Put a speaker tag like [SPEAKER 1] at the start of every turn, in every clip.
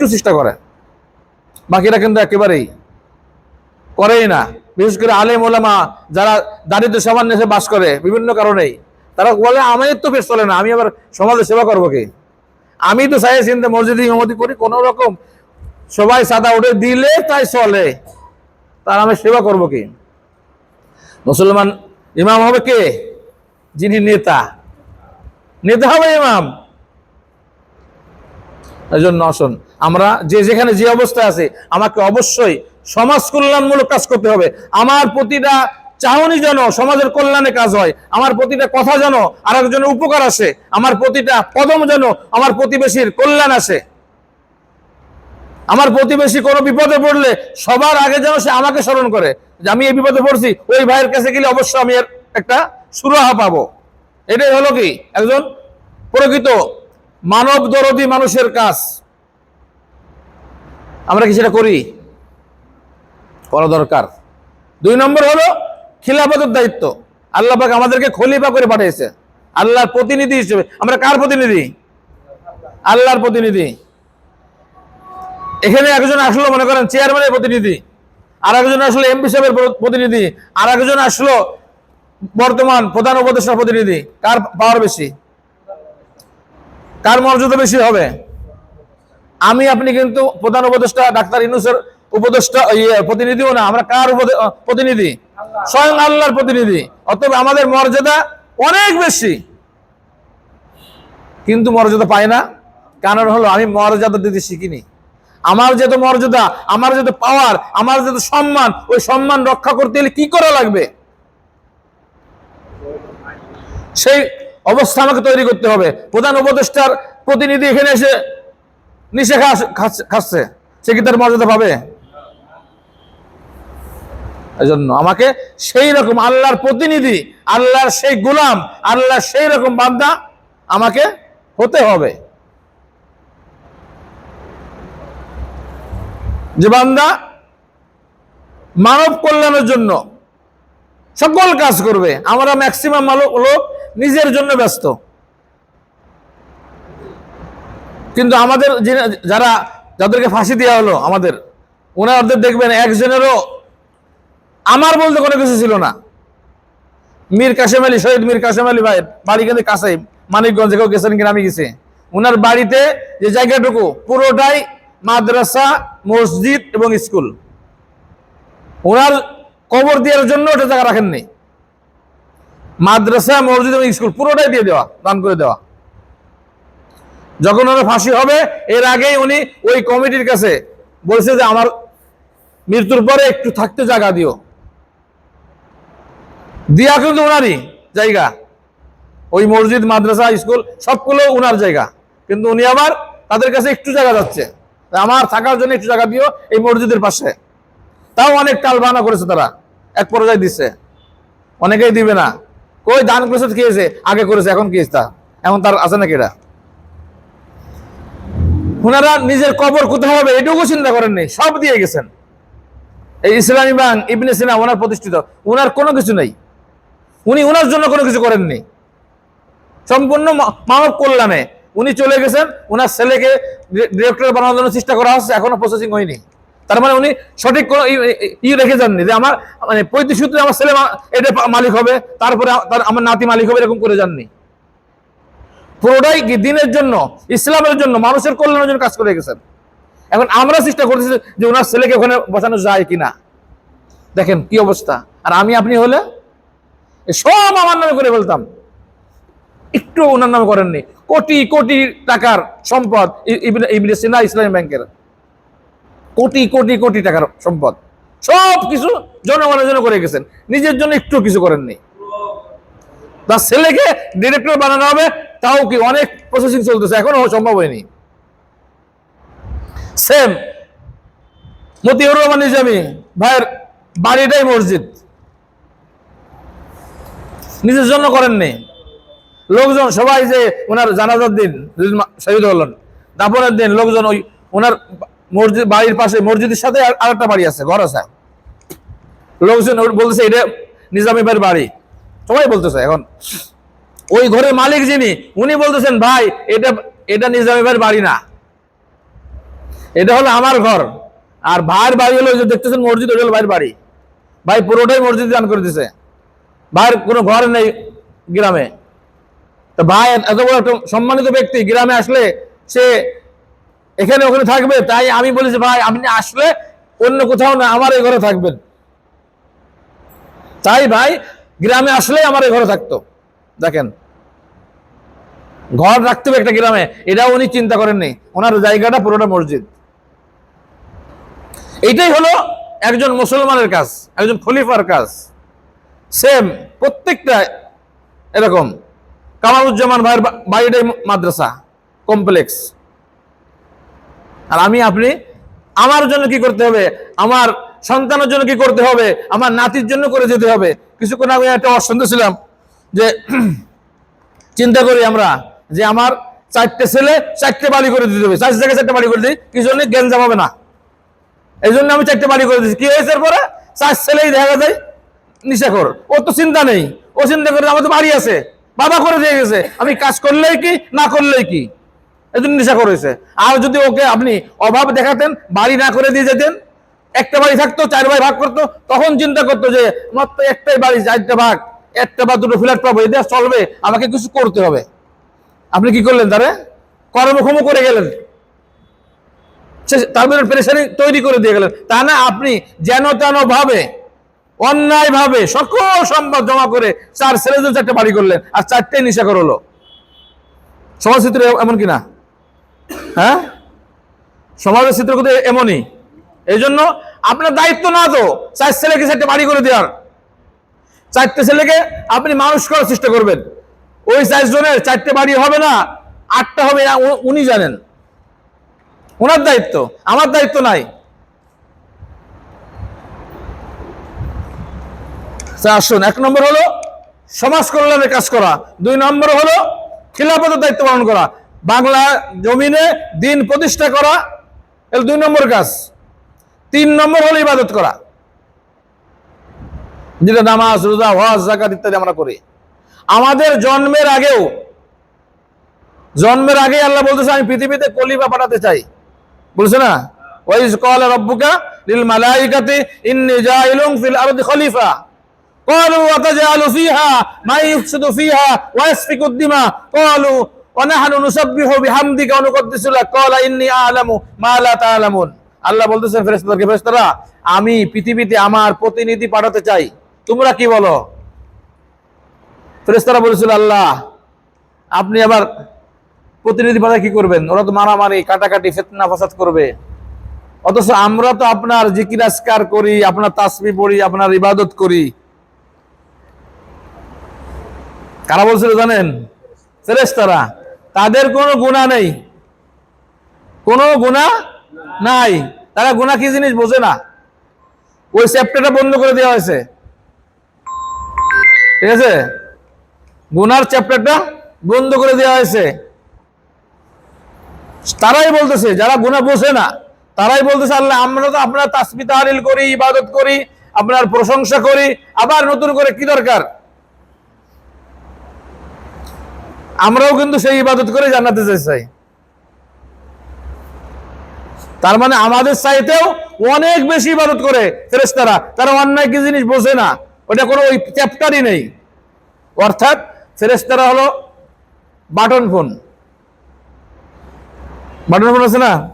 [SPEAKER 1] একটু চেষ্টা করে। বাকিরা কিন্তু একেবারেই করেই না। বিশেষ করে আলেম ওলামা যারা দারিদ্র সমান দেশে বাস করে বিভিন্ন কারণেই, তারা বলে আমার তো বেশ চলে না, আমি আবার সমাজে সেবা করব কি? আমি তো চাই চিন্তা মসজিদে ইমামতি করি কোনো রকম সবাই সাদা উঠে দিলে তাই চলে। তার আমি সেবা করব কি? মুসলমান ইমাম হবে কে? যিনি নেতা। নেতা হবে ইমাম। এই জন্য আসুন আমরা যে যেখানে যে অবস্থায় আছে, আমাকে অবশ্যই সমাজ কল্যাণমূলক কাজ করতে হবে। আমার প্রতিটা চাহনি যেন সমাজের কল্যাণে কাজ হয়, আমার প্রতিটা কথা যেন আর একজনের উপকার আসে, আমার প্রতিটা কদম যেন আমার প্রতিবেশীর কল্যাণ আসে। আমার প্রতিবেশী কোনো বিপদে পড়লে সবার আগে যেন সে আমাকে স্মরণ করে যে আমি এই বিপদে পড়ছি, ওই ভাইয়ের কাছে গেলে অবশ্যই আমি এর একটা সুরাহা পাবো। এটাই হলো কি? একজন প্রকৃত মানব দরদি মানুষের কাজ। আমরা কি সেটা করি? করা দরকার। দুই নম্বর হলো খিলাফতের দায়িত্ব। আল্লাহ পাক আমাদেরকে খলিফা করে পাঠিয়েছে। আল্লাহর প্রতিনিধি হিসেবে। আমরা কার প্রতিনিধি? আল্লাহর প্রতিনিধি। এখানে একজন আসলো, মনে করেন চেয়ারম্যানের প্রতিনিধি। আর একজন আসলো এমপি সাহেবের প্রতিনিধি। আর একজন আসলো, বর্তমান প্রধান উপদেষ্টার প্রতিনিধি। কার পাওয়ার বেশি? কার মর্যাদা বেশি হবে? আমি আপনি কিন্তু প্রধান উপদেষ্টা ডাক্তার ইনুসের উপদেষ্টা ইয়ে প্রতিনিধিও না। আমরা কার প্রতিনিধি? স্বয়ং আল্লাহর প্রতিনিধি। অতএব আমাদের মর্যাদা অনেক বেশি। কিন্তু মর্যাদা পাই না। কারণ হলো আমি মর্যাদা দিতে শিখিনি। আমার যত মর্যাদা আমার যত পাওয়ার আমার যত সম্মান ওই সম্মান রক্ষা করতে গেলে কি করা লাগবে? সেই অবস্থা আমাকে তৈরি করতে হবে। প্রধান উপদেষ্টার প্রতিনিধি এখানে এসে নিশে খাচ্ছে- সে কি তার মর্যাদা পাবে? এজন্য আমাকে সেই রকম আল্লাহর প্রতিনিধি, আল্লাহর সেই গোলাম, আল্লাহর সেই রকম বান্দা আমাকে হতে হবে। যে বান্দা মানব কল্যাণের জন্য সকল কাজ করবে। আমরা ম্যাক্সিমাম লোক নিজের জন্য ব্যস্ত। কিন্তু আমাদের যারা যাদেরকে ফাঁসি দেওয়া হলো, আমাদের, ওনাদের দেখবেন একজনেরও আমার বলতে কোনো কিছু ছিল না। মীর কাশেম আলী, শহীদ মীর কাশেম আলী ভাই, বাড়ি কিন্তু কাছে মানিকগঞ্জে কেউ গেছেন কিনা আমি গেছি। ওনার বাড়িতে যে জায়গাটুকু, পুরোটাই মাদ্রাসা, মসজিদ এবং স্কুল। ওনার কবর দেওয়ার জন্য ওটা জায়গা রাখেননি। মাদ্রাসা, মসজিদ এবং স্কুল, পুরোটাই দিয়ে দেওয়া, দান করে দেওয়া। যখন ওনার ফাঁসি হবে, এর আগেই উনি ওই কমিটির কাছে বলছে যে, আমার মৃত্যুর পরে একটু থাকতে জায়গা দিও। দিয়া কিন্তু ওনারই জায়গা। ওই মসজিদ, মাদ্রাসা, স্কুল, সবগুলো ওনার জায়গা। কিন্তু উনি আবার তাদের কাছে একটু জায়গা যাচ্ছে। আমার থাকার জন্য একটু জায়গা দিও এই মসজিদের পাশে। তাও অনেক টাল বানা করেছে তারা। এক পর্যায়ে দিচ্ছে অনেকেই দিবে না। কই, দান করেছে খেয়েছে, আগে করেছে, এখন কি তা? এখন তার আছে নাকি এটা ওনারা নিজের কবর কোথায় হবে, এটুকু চিন্তা করেননি সব দিয়ে গেছেন। এই ইসলামী ব্যাংক ইবনে সিনা ওনার প্রতিষ্ঠিত ওনার কোনো কিছু নেই। উনি ওনার জন্য কোনো কিছু করেননি সম্পূর্ণ মানব কল্যাণে উনি চলে গেছেন ওনার ছেলেকে ডিরেক্টর বানানোর জন্য চেষ্টা করা হচ্ছে, এখনও প্রসেসিং হয়নি। তার মানে উনি সঠিক কোনো ই- ই- ই রেখে যাননি যে আমার মানে পঁয়ত্রিশ সূত্রে আমার ছেলে এটা মালিক হবে, তারপরে তার আমার নাতি মালিক হবে, এরকম করে যাননি। পুরোটাই দিনের জন্য, ইসলামের জন্য, মানুষের কল্যাণের জন্য কাজ করে গেছেন। এখন আমরা চেষ্টা করতেছি যে ওনার ছেলেকে ওখানে বসানো যায় কিনা। দেখেন কি অবস্থা। আর আমি আপনি হলে সব আমার নামে করে বলতাম একটু ওনার নামে করেননি। কোটি কোটি টাকার সম্পদ সিনা ইসলামী ব্যাংকের। কোটি কোটি কোটি টাকার সম্পদ। সব কিছু জনগণের জন্য করে গেছেন। নিজের জন্য একটু কিছু করেননি। তার ছেলেকে ডিরেক্টর বানানো হবে তাও কি অনেক প্রসেসিং চলতেছে? এখনও সম্ভব হয়নি। সেম মতিউর রহমান নিজামী, ভাইয়ের বাড়িটাই মসজিদ। নিজের জন্য করেননি। লোকজন, সবাই যে ওনার জানাজার দিন শহীদ হলেন দাপনের দিন লোকজন ওই ওনার মসজিদ, বাড়ির পাশে মসজিদের সাথে আর আরেকটা বাড়ি আছে, ঘর আছে। লোকজন বলতেছে, এটা নিজামী ভাইয়ের বাড়ি। সবাই বলতেছে এখন। ওই ঘরের মালিক যিনি, উনি বলতেছেন, ভাই, এটা এটা নিজামী ভাইয়ের বাড়ি না। এটা হলো আমার ঘর। আর ভাইয়ের বাড়ি হলো যে দেখতেছেন মসজিদ, ওটা হলো ভাইয়ের বাড়ি। ভাই পুরোটাই মসজিদ দান করে দিছে ভাইয়ের কোনো ঘর নেই গ্রামে। তো ভাই এত বড় একটা সম্মানিত ব্যক্তি, গ্রামে আসলে সে এখানে ওখানে থাকবে, তাই আমি বলেছি, ভাই, আপনি আসলে অন্য কোথাও না, আমার এই ঘরে থাকবেন। তাই ভাই, গ্রামে আসলে আমার এই ঘরে থাকতো। দেখেন। ঘর রাখতে হবে একটা গ্রামে, এটাও উনি চিন্তা করেননি। ওনার জায়গাটা পুরোটা মসজিদ। এইটাই হলো একজন মুসলমানের কাজ, একজন খলিফার কাজ। সেম প্রত্যেকটা এরকম। কামারুজ্জামান ভাইয়ের বাড়িটাই মাদ্রাসা কমপ্লেক্স আর আমি, আপনি, আমার জন্য কি করতে হবে? আমার সন্তানের জন্য কি করতে হবে? আমার নাতির জন্য করে যেতে হবে। কিছুক্ষণ আগে একটা অসন্ত ছিলাম যে চিন্তা করি আমরা যে আমার চারটে ছেলে চারটে বাড়ি করে দিতে হবে। চার জায়গায় চারটে বাড়ি করে দিই, কি জন্য? গ্যাঞ্জাম হবে না। এই জন্য আমি চারটে বাড়ি করে দিচ্ছি কি হয়েছে এরপরে? চার ছেলেই দেখা যায় নিশাখর। ও তো চিন্তা নেই। ও চিন্তা করে আমার তো বাড়ি আছে। বাবা করে দিয়ে গেছে। আমি কাজ করলেই কি, না করলেই কি? এই জন্য নেশা করেছে আর যদি ওকে আপনি অভাব দেখাতেন, বাড়ি না করে দিয়ে যেতেন, একটা বাড়ি থাকতো, চার ভাই ভাগ করতো, তখন চিন্তা করতো যে, আমার তো একটাই বাড়ি, চারটা ভাগ। একটা বা দুটো ফ্ল্যাট পাবো এদের চলবে, আমাকে কিছু করতে হবে। আপনি কি করলেন তারে? কর্মক্ষম করে গেলেন। সে- তার ভিতরে পেরেশানি তৈরি করে দিয়ে গেলেন। তা না, আপনি যেন তেন ভাবে, অন্যায় ভাবে সকল সম্পদ জমা করে চার ছেলেদের চারটে বাড়ি করলেন, আর চারটে নিশা করল। সমাজ চিত্র এমন কি না? হ্যাঁ? সমাজের চিত্র কিন্তু এমনই। এই জন্য আপনার দায়িত্ব না তো চার ছেলেকে চারটে বাড়ি করে দেওয়ার। চারটে ছেলেকে আপনি মানুষ করার চেষ্টা করবেন। ওই চারজনের চারটে বাড়ি হবে না, আটটা হবে না উনি জানেন। ওনার দায়িত্ব, আমার দায়িত্ব নাই। আসুন, এক নম্বর হলো সমাজ কল্যাণের কাজ করা। দুই নম্বর হলো খিলাফতের দায়িত্ব পালন করা। বাংলা জমিনে দিন প্রতিষ্ঠা করা দুই নম্বর কাজ। তিন নম্বর হলো ইবাদত করা। যেটা নামাজ রোজা হজ জাকাত ইত্যাদি আমরা করি আমাদের জন্মের আগেও জন্মের আগে আল্লাহ বলতেছে আমি পৃথিবীতে কলিফা পাঠাতে চাই বলছে না ওয়াইজ ক্বালা রাব্বুকা লিল মালাইকাতি ইন্নী জাইলুন ফিল আরদি খলিফা قالوا وتجعل فيها ما يفسد فيها ويسفك الدماء قالوا ونحن نسبح بحمدك ونقدس لك قال إني أعلم ما لا تعلمون আল্লাহ বলতেছেন ফেরেশতাদেরকে ফেরেশতারা আমি পৃথিবীতে আমার প্রতিনিধি পাঠাতে চাই তোমরা কি বলো? ফেরেশতারা বলেছিল, আল্লাহ, আপনি আবার প্রতিনিধি পাঠায় কি করবেন? ওরা তো মারামারি, কাটাকাটি, ফেতনা, ফাসাদ করবে। অথচ আমরা তো আপনার জিকিরাসকার করি, আপনার তাসবি পড়ি, আপনার ইবাদত করি। কারা বলছিল জানেন? ফেরেশতারা। তাদের কোনো গুণা নেই। কোনো গুণা নাই। তারা গুণা কি জিনিস বোঝে না। ওই চ্যাপ্টারটা বন্ধ করে দেওয়া হয়েছে। ঠিক আছে? গুনার চ্যাপ্টারটা বন্ধ করে দেওয়া হয়েছে। তারাই বলতেছে, যারা গুণা বোঝে না, তারাই বলতেছে, আল্লাহ, আমরা তো আপনার তাসবি, তাহলিল করি, ইবাদত করি, আপনার প্রশংসা করি, আবার নতুন করে কি দরকার? আমরাও কিন্তু সেই ইবাদত করে জান্নাতে যেতে চাই তার মানে আমাদের চাইতেও অনেক বেশি ইবাদত করে ফেরেশতারা। তারা অন্যায় কি জিনিস বোঝে না। ওটা কোনো ওই চ্যাপ্টারই নেই। অর্থাৎ ফেরেশতারা হলো বাটন ফোন। বাটন ফোন আছে না?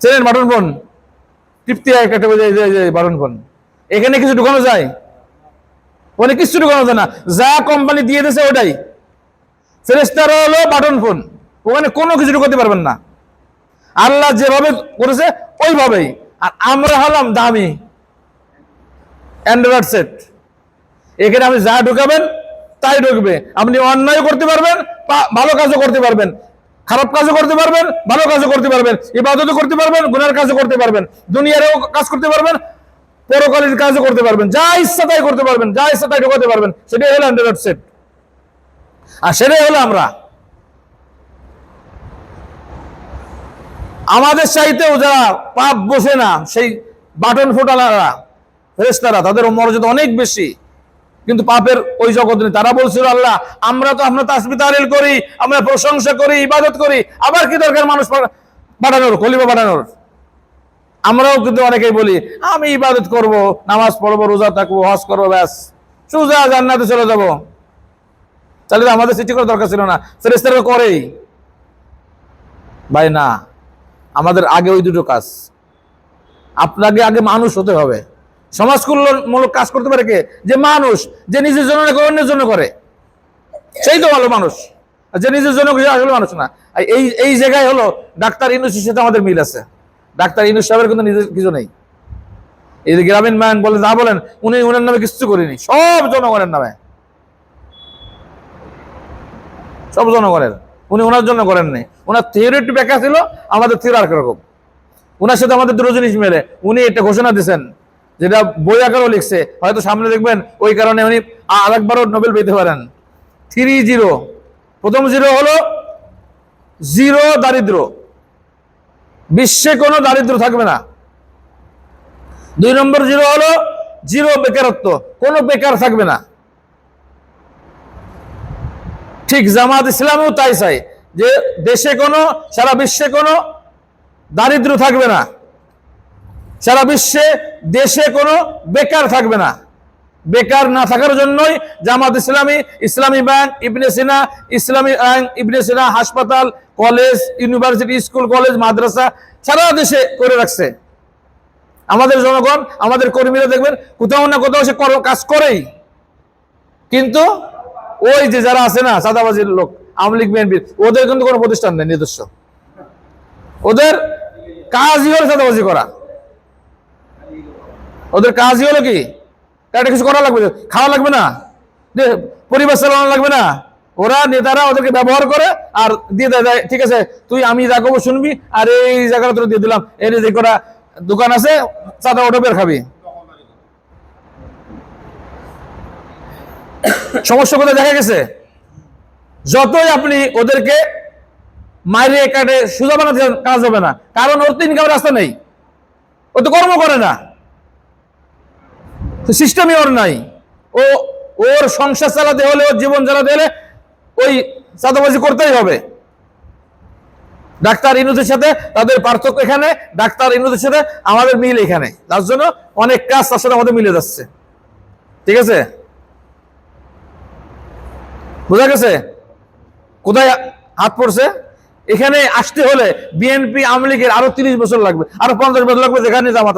[SPEAKER 1] চেনেন বাটন ফোন? তৃপ্তি একটা বাটন ফোন। এখানে কিছু ঢুকানো যায়? অনেক কিছু ঢুকানো যায় না। যা কোম্পানি দিয়ে দিয়েছে ওটাই। ফেরেস্তারা হলো বাটন ফোন। ওখানে কোনো কিছু ঢুকাতে পারবেন না। আল্লাহ যেভাবে করেছে, ওইভাবেই। আর আমরা হলাম দামি। অ্যান্ড্রয়েড সেট এখানে আপনি যা ঢুকাবেন, তাই ঢুকবে। আপনি অন্যায় করতে পারবেন ভালো কাজও করতে পারবেন। খারাপ কাজও করতে পারবেন, ভালো কাজও করতে পারবেন। ইবাদতও করতে পারবেন, গুনার কাজও করতে পারবেন। দুনিয়ারও কাজ করতে পারবেন, পরকালের কাজও করতে পারবেন। যা ইচ্ছা তাই করতে পারবেন, যা ইচ্ছা তাই ঢুকাতে পারবেন। সেটাই হলো অ্যান্ড্রয়েড সেট আর সেটাই হলো আমরা। আমাদের চাইতেও যারা পাপ বসে না, সেই বাটন ফোটালারা ফেরেস্তারা তাদের মর্যাদা অনেক বেশি। কিন্তু পাপের ওই জগৎ নেই। তারা বলছিল, আল্লাহ, আমরা তো আপনার তাসবি তাহলিল করি, আমরা প্রশংসা করি, ইবাদত করি, আবার কি দরকার মানুষ পাঠানোর খলিফা পাঠানোর আমরাও কিন্তু অনেকেই বলি, আমি ইবাদত করব, নামাজ পড়ব, রোজা থাকব হজ করব, ব্যাস। সোজা জান্নাতে চলে যাব। তাহলে আমাদের সৃষ্টি করার দরকার ছিল না। ফেরেস্তারা করেই। ভাই, না, আমাদের আগে ওই দুটো কাজ। আপনাকে আগে মানুষ হতে হবে। সমাজ কল্যাণমূলক কাজ করতে পারে কে? যে মানুষ, যে নিজের জন্য না করে অন্যের জন্য করে। সেই তো ভালো মানুষ। যে নিজের জন্য আসলে মানুষ না। এই এই জায়গায় হলো ডাক্তার ইনুসের সাথে আমাদের মিল আছে। ডাক্তার ইনুস সাহেবের কিন্তু নিজের কিছু নেই। এই যে গ্রামীণ ব্যাংক বলে যা বলেন, উনি উনার নামে কিছু করিনি। সব জনগণের নামে। সব জনগণের। উনি ওনার জন্য করেননি। ওনার থিওরিটি ব্যাখ্যা ছিল, আমাদের থিওরি আর রকম ওনার সাথে আমাদের দুটো জিনিস মেলে। উনি একটা ঘোষণা দিয়েছেন যেটা বই আকারও লিখছে। হয়তো সামনে দেখবেন, ওই কারণে উনি আ- আরেকবারও নোবেল পেতে পারেন। Three zero. প্রথম জিরো হলো জিরো দারিদ্র। বিশ্বে কোনো দারিদ্র থাকবে না। দুই নম্বর জিরো হলো জিরো বেকারত্ব। কোনো বেকার থাকবে না। ঠিক জামাত ইসলামও তাই চাই, যে দেশে কোনো, সারা বিশ্বে কোনো দারিদ্র থাকবে না। সারা বিশ্বে দেশে কোনো বেকার থাকবে না। বেকার না থাকার জন্যই জামাত ইসলামী ইসলামী ব্যাংক, ইবনে সিনা, ইসলামী ব্যাংক ইবনে সিনা হাসপাতাল, কলেজ, ইউনিভার্সিটি, স্কুল, কলেজ, মাদ্রাসা সারা দেশে করে রাখছে। আমাদের জনগণ, আমাদের কর্মীরা দেখবেন কোথাও না কোথাও সে কাজ করেই। কিন্তু ওই যে যারা আছে না সাদাবাজির লোক, আওয়ামী লীগ বিএনপির ওদের কিন্তু কোনো প্রতিষ্ঠান নেই, নিজস্ব। ওদের কাজই হলো সাদাবাজি করা। ওদের কাজই হলো কি? একটা কিছু করা লাগবে খাওয়া লাগবে না, যে পরিবার চালানো লাগবে না। ওরা নেতারা ওদেরকে ব্যবহার করে আর দিয়ে দেয় ঠিক আছে, তুই আমি যা করব শুনবি, আর এই জায়গাটা তোর দিয়ে দিলাম এর যে করা দোকান আছে চাঁদা ওটা বের খাবি। সমস্যা কোথায় দেখা গেছে? যতই আপনি ওদেরকে মাইরে কাটে সুজা বানাতে কাজ হবে না, কারণ ওর তো ইনকামের রাস্তা নেই। ও তো কর্ম করে না। সিস্টেমই ওর নাই। ও, ওর সংসার চালাতে হলে, ওর জীবন চালাতে হলে ওই চাঁদাবাজি করতেই হবে। ডাক্তার ইনুদের সাথে তাদের পার্থক্য এখানে, ডাক্তার ইনুদের সাথে আমাদের মিল এখানে। তার জন্য অনেক কাজ তার সাথে আমাদের মিলে যাচ্ছে। ঠিক আছে? বোঝা গেছে? কোথায় হাত পড়ছে? এখানে আসতে হলে বিএনপি আওয়ামী লীগের আরও তিরিশ বছর লাগবে, আরও পঞ্চাশ বছর লাগবে যেখানে জামাত।